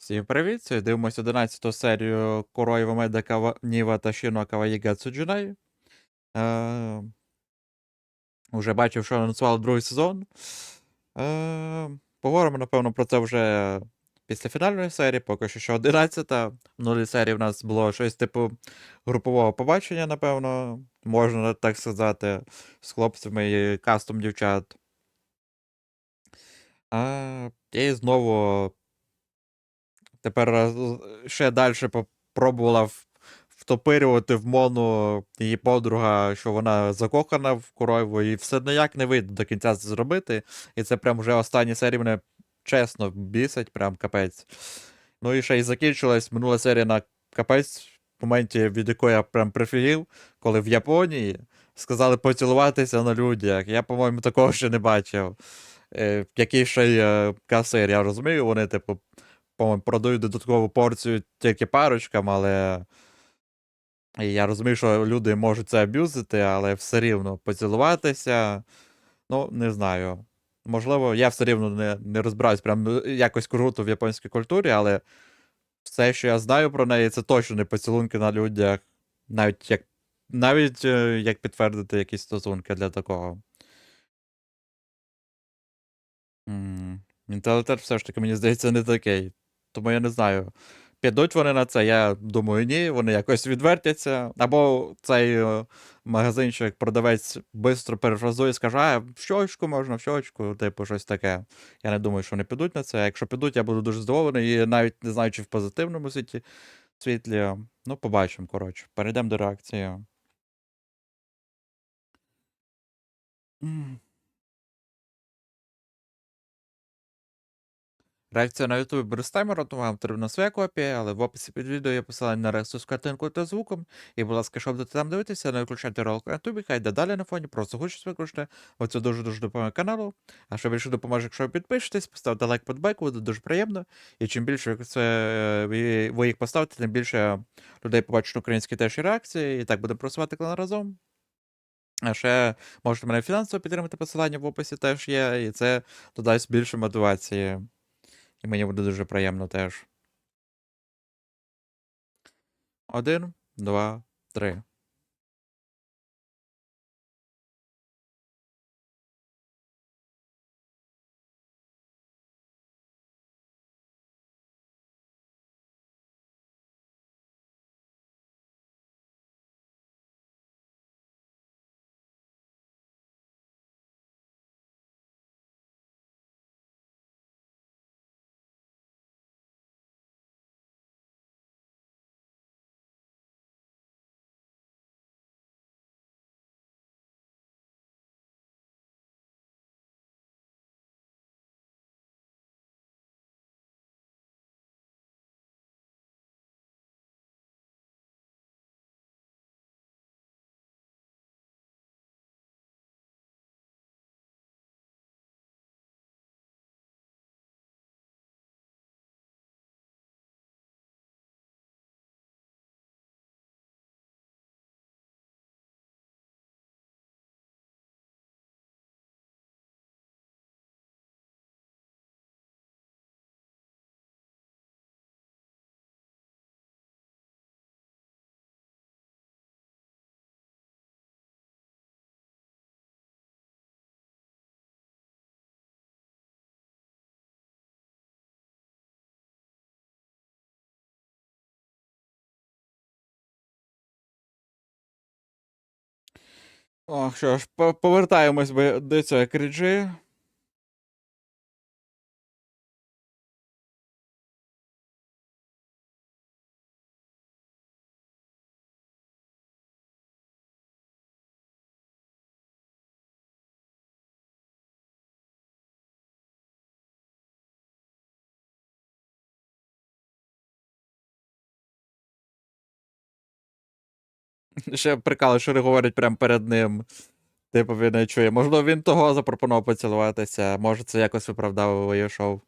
Всім привіт! Сьогодні дивимося 11 серію Корої Меда Кава... Ніва та Шіно Каваїга Цуджинай. Е... Уже бачив, що анонсували другий сезон. Е... Поговоримо, напевно, про це вже після фінальної серії, поки що що 11. В минулій серії в нас було щось типу групового побачення, напевно, можна так сказати, з хлопцями і кастом дівчат. Е... І знову Тепер ще далі попробувала втопирювати в Мону її подруга, що вона закохана в Куроєву, і все ніяк не вийде до кінця зробити. І це прям вже останні серії мене чесно бісить, прям капець. Ну і ще й закінчилась минула серія на капець, в моменті, від якої я прям прифігів, коли в Японії сказали поцілуватися на людях. Я, по-моєму, такого ще не бачив. Е, який ще й е, касир, я розумію, вони, типу, по-моєму, продають додаткову порцію тільки парочкам, але я розумію, що люди можуть це аб'юзити, але все рівно поцілуватися. Ну, не знаю. Можливо, я все рівно не, не розбираюсь прям ну, якось круто в японській культурі, але все, що я знаю про неї, це точно не поцілунки на людях, навіть як навіть е, як підтвердити якісь стосунки для такого. Менталітет все ж таки, мені здається, не такий. Тому я не знаю. Підуть вони на це, я думаю, ні, вони якось відвертяться. Або цей е, магазинчик, продавець швидко перефразує і скаже, а в щочку можна, в щочку, типу, щось таке. Я не думаю, що вони підуть на це. Якщо підуть, я буду дуже здивований і навіть не знаю, чи в позитивному світі світлі. Ну, побачимо, коротше. Перейдемо до реакції. Реакція на YouTube без таймеру, тому вам потрібна своя копія, але в описі під відео є посилання на реакцію з картинкою та звуком. І, будь ласка, щоб там дивитися, не виключайте ролик на YouTube, хай йде далі на фоні, просто гучність виключте. Бо це дуже-дуже допомагає каналу. А що більше допоможе, якщо ви підпишетесь, поставте лайк подбайку, буде дуже приємно. І чим більше це, е, ви- їх поставите, тим більше людей побачать українські теж реакції, і так будемо просувати канал разом. А ще можете мене фінансово підтримати, посилання в описі теж є, і це додасть більше мотивації. І мені буде дуже приємно теж. Один, два, три. Ох, що ж, по- повертаємось до цього кріджі. Ще прикали, що не говорять прямо перед ним. Типу він не чує. Можливо, він того запропонував поцілуватися. Може, це якось виправдовує шоу.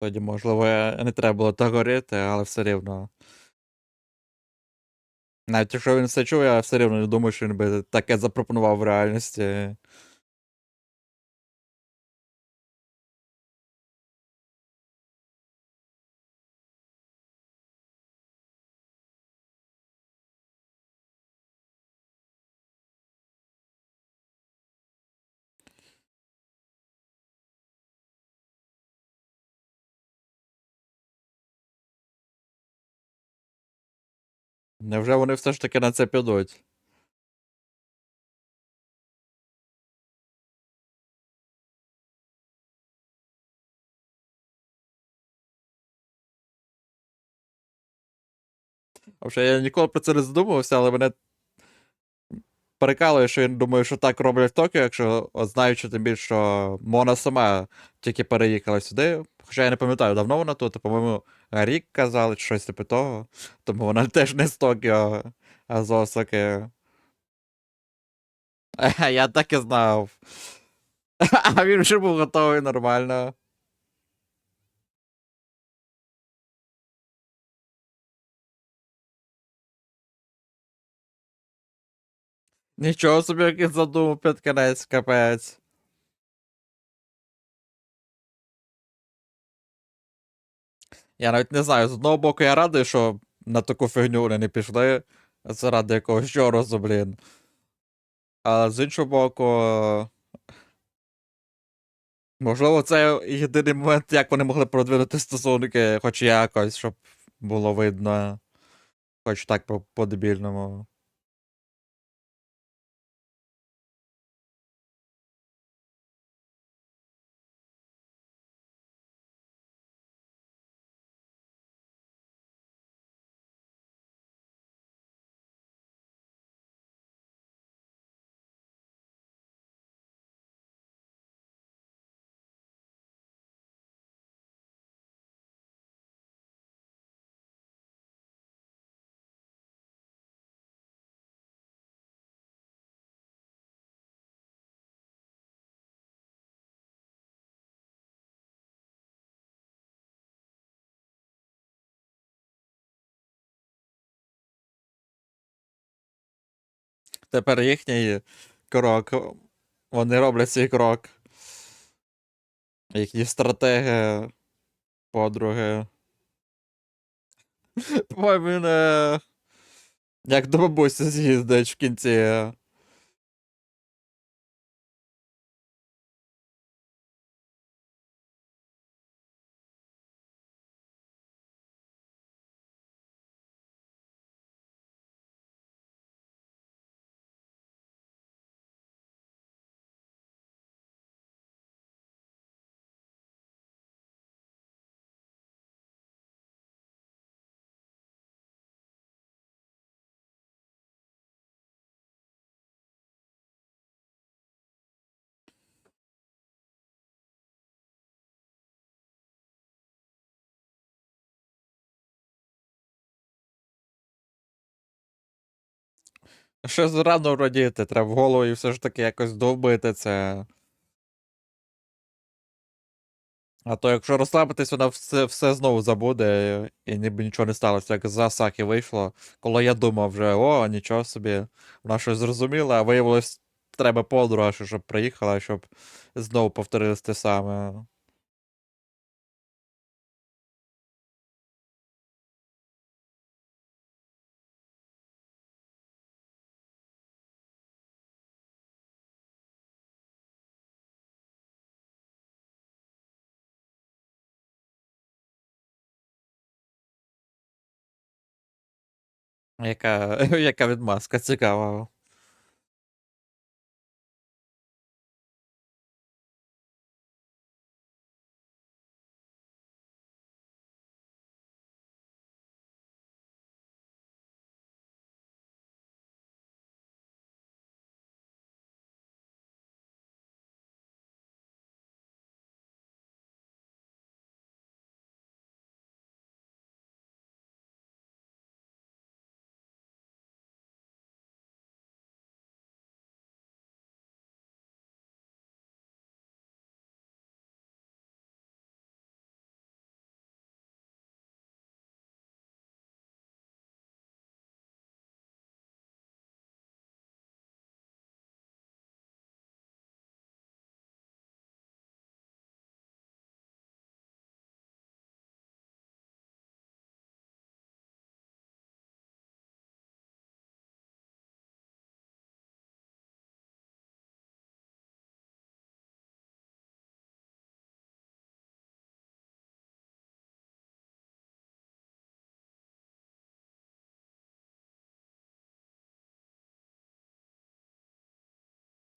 Тоді, можливо, не треба було так говорити, але все рівно. Навіть якщо він все чує, я все рівно не думаю, що він би таке запропонував в реальності. Невже вони все ж таки на це підуть? Взагалі, я ніколи про це не задумувався, але мене перекалує, що я думаю, що так роблять в Токіо, якщо знаючи тим більше, що Мона сама тільки переїхала сюди. Хоча я не пам'ятаю, давно вона тут, по-моєму, рік казали, чи щось типу того. Тому вона теж не з Токіо, а з Осаки. Я так і знав. А він вже був готовий нормально. Нічого собі, який задумав під кінець, капець. Я навіть не знаю, з одного боку я радий, що на таку фігню вони не пішли заради якогось чорозу, блін. А з іншого боку. Можливо, це єдиний момент, як вони могли продвинути стосунки, хоч якось, щоб було видно. Хоч так по- по-дебільному. Тепер їхній крок. Вони роблять свій крок. Їхні стратеги. подруги. По мене. Як до бабусі з'їздить в кінці. Ще зарано радіти, треба в голову і все ж таки якось довбити це. А то якщо розслабитись, вона все, все знову забуде, і ніби нічого не сталося, як за Сакі вийшло. Коли я думав вже, о, нічого собі, вона щось зрозуміла, а виявилось, треба подруга, щоб приїхала, щоб знову повторилось те саме. Яка, яка відмазка цікава.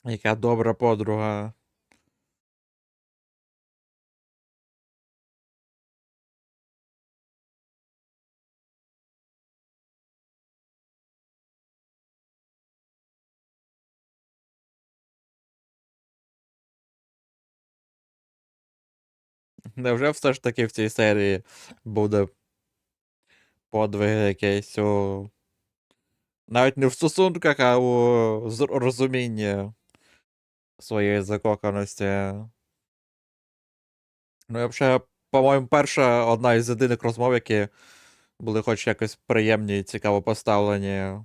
Яка добра подруга. Невже все ж таки в цій серії буде подвиг якийсь у. Навіть не в стосунках, а у розумінні своєї закоханості. Ну, і взагалі, по-моєму, перша одна із єдиних розмов, які були хоч якось приємні і цікаво поставлені.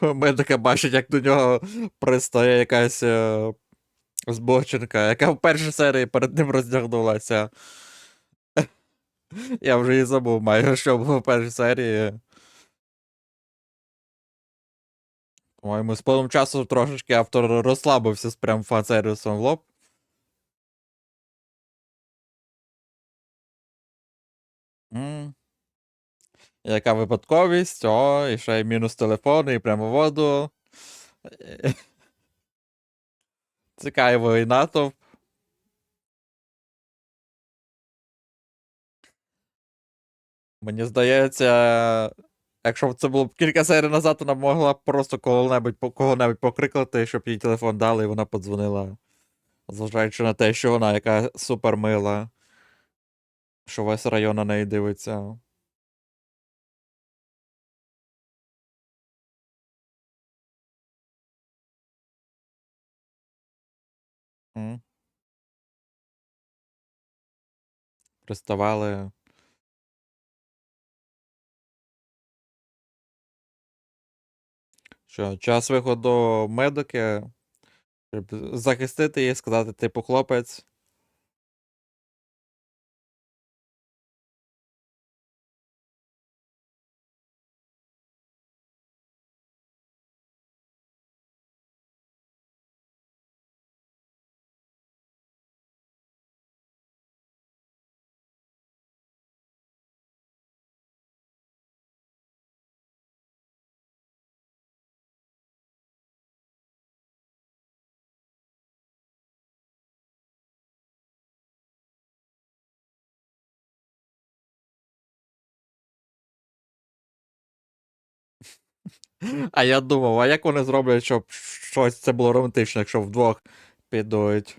Медика бачить, як до нього пристає якась е, збочинка, яка в першій серії перед ним роздягнулася. Я вже і забув майже, що було в першій серії. По-моєму, з повним часу трошечки автор розслабився з прям фан-сервісом в лоб. М. Яка випадковість? О, і ще й мінус телефон, і прямо воду. Цікавий натовп. Мені здається, якщо б це було б кілька серій назад, вона могла б просто кого-небудь, кого-небудь покрикати, щоб їй телефон дали, і вона подзвонила. Зважаючи на те, що вона яка супер мила, що весь район на неї дивиться. Приставали. Що, час виходу медики, щоб захистити її, сказати, типу, хлопець. А я думав, а як вони зроблять, щоб щось це було романтично, якщо вдвох підуть.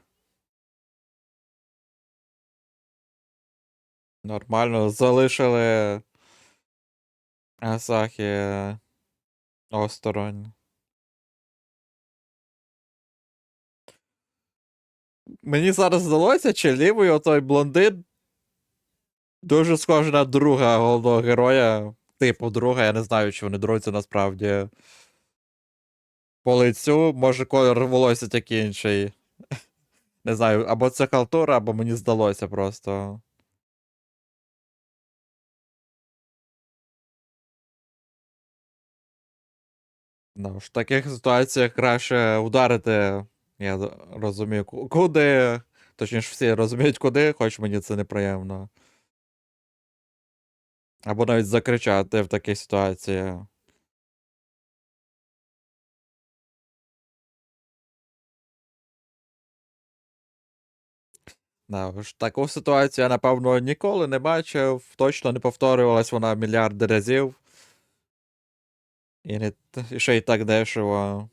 Нормально, залишили Асахі осторонь. Мені зараз здалося, чи лівий отой блондин дуже схожий на друга головного героя. Типу друга, я не знаю, чи вони друзі насправді. По лицю, може, колір волосся такий інший. Не знаю, або це халтура, або мені здалося просто. Ну, в таких ситуаціях краще ударити. Я розумію, куди. Точніше, всі розуміють, куди, хоч мені це неприємно. Або навіть закричати в такій ситуації. Да, ж таку ситуацію я, напевно, ніколи не бачив. Точно не повторювалась вона мільярди разів. І не і ще й так дешево.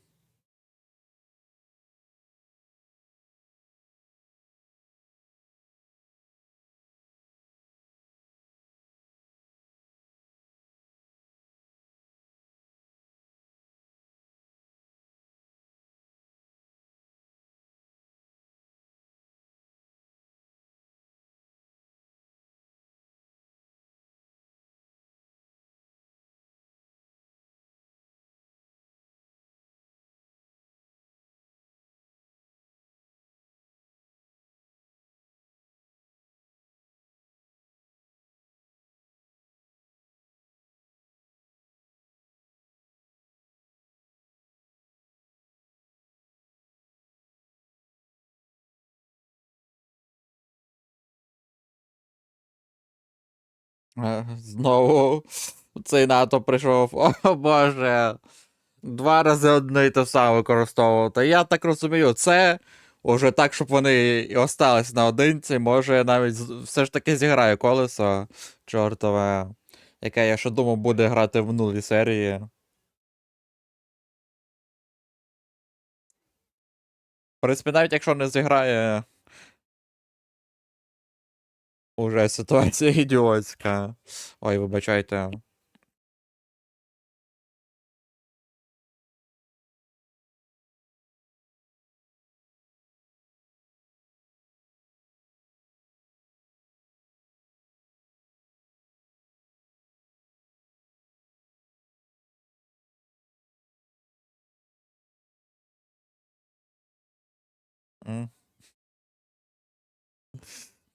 Знову цей НАТО прийшов. О Боже. Два рази одне і те саме використовував. Та я так розумію, це уже так, щоб вони і остались наодинці. Може, навіть все ж таки зіграє колесо чортове, яке я ще думав буде грати в минулій серії. В принципі, навіть якщо не зіграє. Уже ситуація ідіотська. Ой, вибачайте.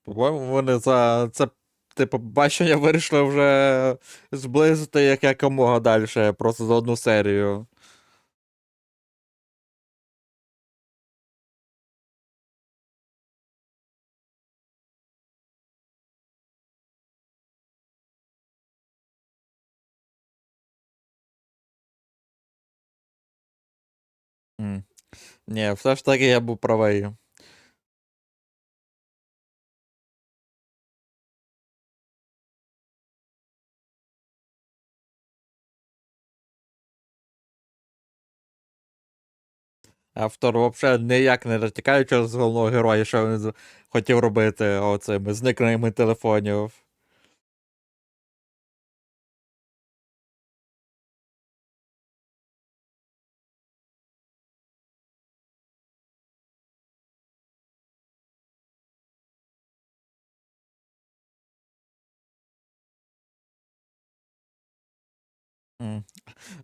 По-моєму, вони за це, типу, бачення вирішили вже зблизити як якомога далі, просто за одну серію. Ні, все ж таки я був правий. Автор взагалі ніяк не розтікає через головного героя, що він з- хотів робити оцими зникненнями телефонів.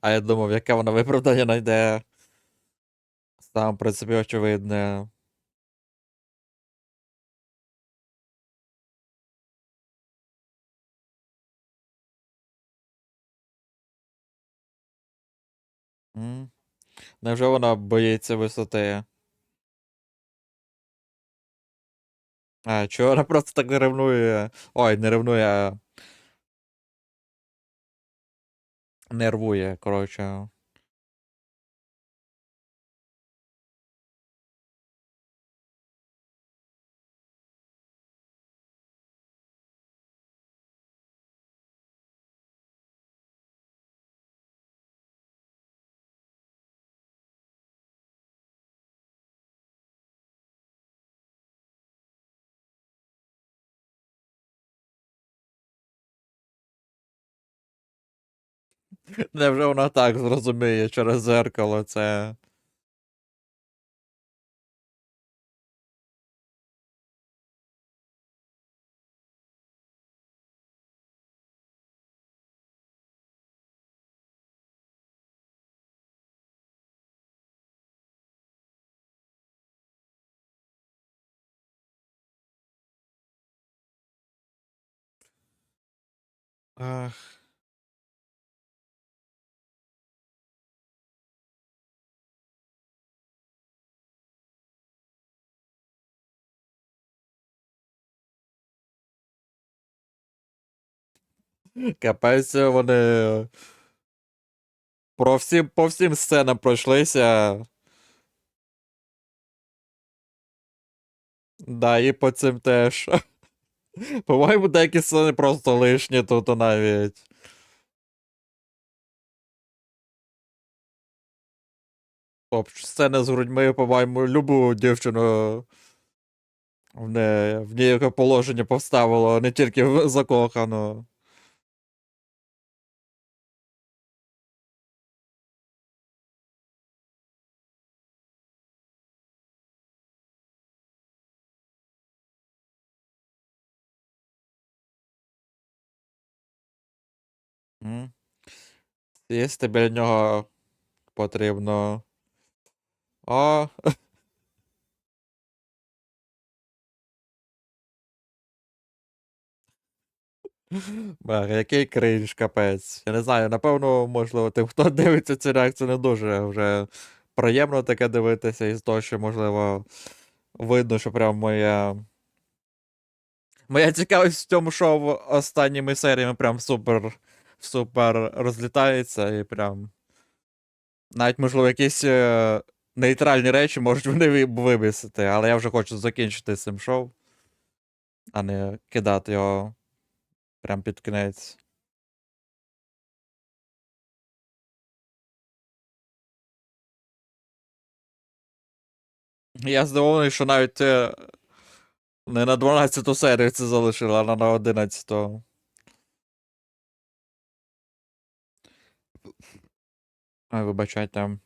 А я думав, яке вона виправдання знайде. Сам, в принципі, очевидне. Невже вона боїться висоти? А, чого вона просто так не ревнує? Ой, не ревнує, нервує, коротше. Невже вона так зрозуміє через зеркало це. Ах. Капець, вони про всім, по всім сценам пройшлися. Да, і по цим теж. По-моєму, деякі сцени просто лишні тут навіть. Оп, сцена з грудьми, по-моєму, любу дівчину в, не, в ніяке положення поставило, не тільки в закохану. Сісти біля нього потрібно. О, Бля, який кринж, капець. Я не знаю, напевно, можливо, тим, хто дивиться цю реакцію, не дуже вже приємно таке дивитися, із того, що, можливо, видно, що прям моє. Моя цікавість в цьому шоу останніми серіями прям супер супер розлітається і прям. Навіть, можливо, якісь е, нейтральні речі можуть вони ви- вивісити, але я вже хочу закінчити цим шоу, а не кидати його прям під кінець. Я здивований, що навіть е, не на 12 серію це залишили, а на 11. Ой, вибачайте.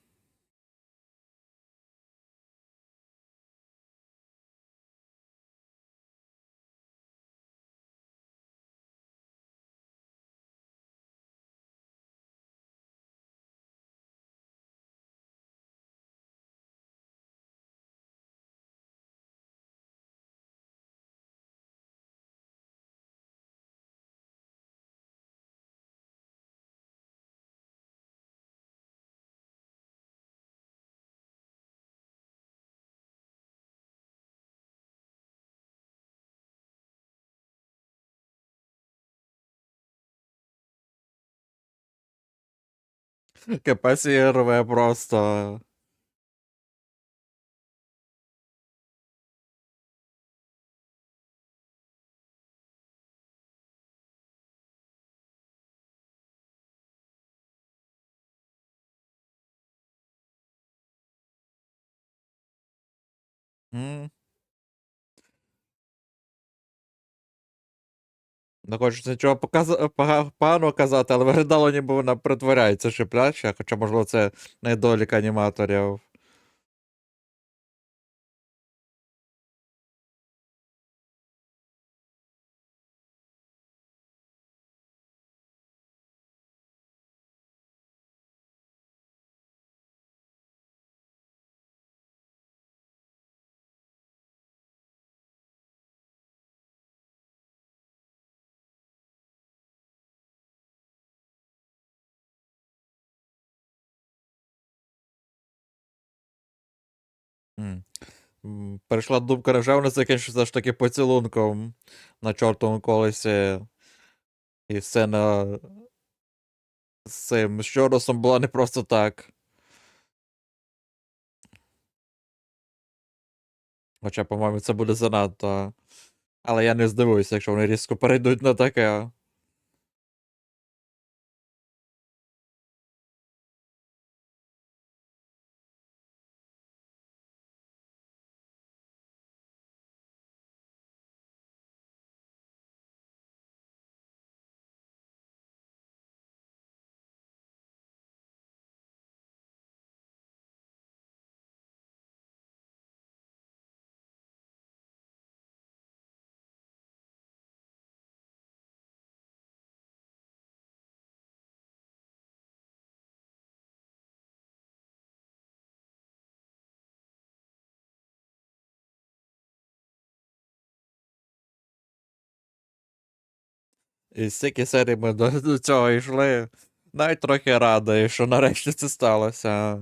Капець її рве просто. М. Не хочеться нічого показа- погано казати, але виглядало, ніби вона притворяється шипляча, хоча, можливо, це недолік аніматорів. Перейшла думка, невже вона закінчиться ж таки поцілунком на чортовому колесі. І сцена з цим Щоросом була не просто так. Хоча, по-моєму, це буде занадто. Але я не здивуюся, якщо вони різко перейдуть на таке. І стільки серій ми до, до цього йшли. Навіть трохи радий, що нарешті це сталося.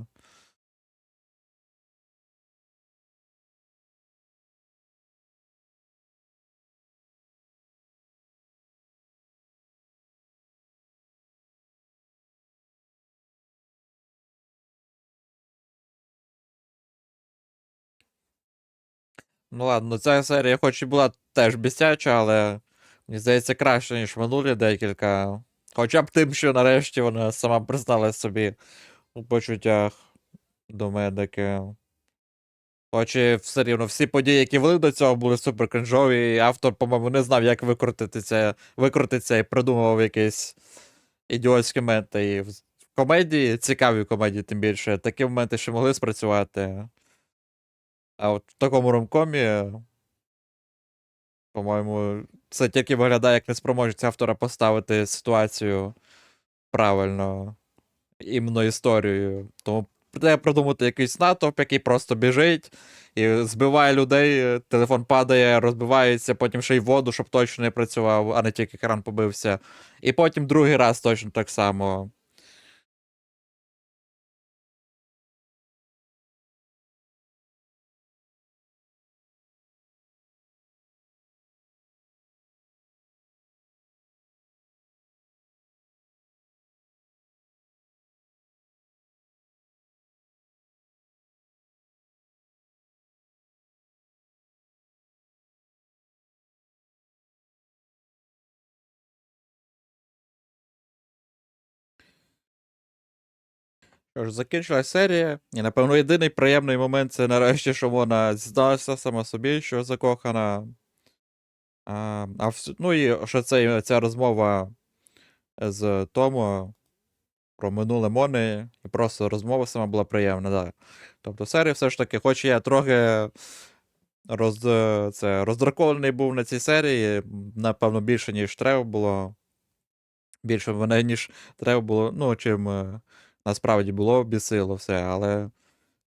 Ну ладно, ця серія хоч і була теж бісяча, але мені здається краще, ніж минулі декілька. Хоча б тим, що нарешті вона сама призналась собі у почуттях до медики. Хоч і все рівно всі події, які вели до цього, були супер кринжові, і автор, по-моєму, не знав, як викрутитися, викрутитися і придумував якісь ідіотські моменти. І в комедії, цікаві комедії, тим більше, такі моменти ще могли спрацювати. А от в такому ромкомі, по-моєму, це тільки виглядає як неспроможність автора поставити ситуацію правильно, іменно історією. Тому треба придумати якийсь натовп, який просто біжить і збиває людей, телефон падає, розбивається, потім ще й воду, щоб точно не працював, а не тільки екран побився. І потім другий раз точно так само. Що закінчилась серія, і напевно єдиний приємний момент це нарешті, що вона зізналася сама собі, що закохана. А, а ну і що це, ця розмова з Томо про минуле Мони, і просто розмова сама була приємна, да. Тобто серія все ж таки, хоч я трохи роз, це, роздракований був на цій серії, напевно, більше, ніж треба було. Більше мене, ніж треба було, ну, чим е, насправді було бісило все, але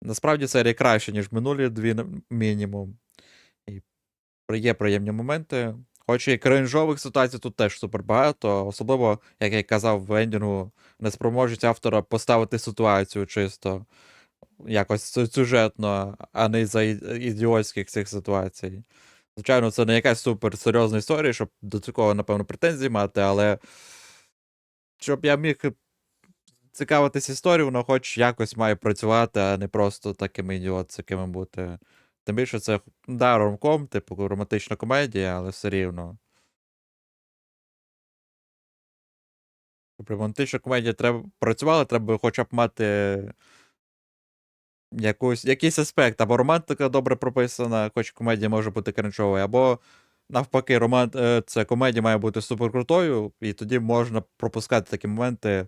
насправді серія краще, ніж минулі дві мінімум. І є приємні моменти. Хоч і кринжових ситуацій тут теж супер багато, особливо, як я казав в ендінгу, неспроможність автора поставити ситуацію чисто якось сюжетно, а не за ідіотських цих ситуацій. Звичайно, це не якась супер серйозна історія, щоб до такого, напевно, претензій мати, але щоб я міг цікавитись історією, воно хоч якось має працювати, а не просто такими ідіотськими бути. Тим більше це, да, ромком, типу романтична комедія, але все рівно. Щоб романтична комедія треба працювала, треба хоча б мати якусь, якийсь аспект. Або романтика добре прописана, хоч комедія може бути кринжовою, або навпаки, роман... е, це комедія має бути суперкрутою, і тоді можна пропускати такі моменти,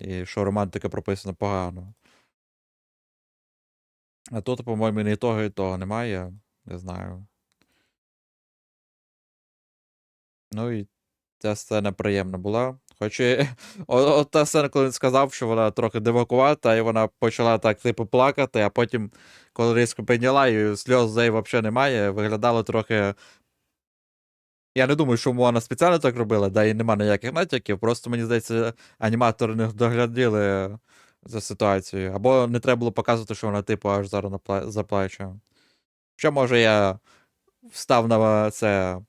і що романтика прописана погано. А тут, по-моєму, ні того, і того немає. Не знаю. Ну і ця сцена приємна була. Хоч і о- от та сцена, коли він сказав, що вона трохи дивакувата, і вона почала так, типу, плакати, а потім, коли різко підняла, і сльоз взагалі немає, виглядало трохи. Я не думаю, що вона спеціально так робила, да і нема ніяких натяків. Просто мені здається, аніматори не догляділи за ситуацією. Або не треба було показувати, що вона, типу, аж зараз напла- заплаче. Що може я встав на це,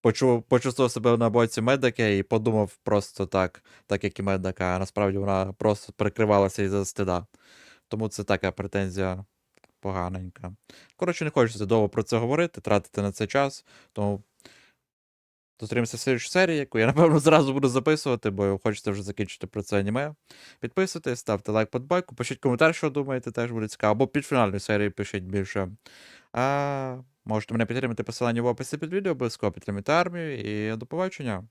почув, почувствував себе на боці медика і подумав просто так, так як і медика, а насправді вона просто прикривалася із-за стида. Тому це така претензія поганенька. Коротше, не хочеться довго про це говорити, тратити на це час, тому зустрінемося в слідчій серії, яку я, напевно, зразу буду записувати, бо хочете вже закінчити про це аніме. Підписуйтесь, ставте лайк подбайку, пишіть коментар, що думаєте, теж буде цікаво. Або під фінальною серією пишіть більше. А можете мене підтримати посилання в описі під відео, обов'язково підтримати армію і до побачення.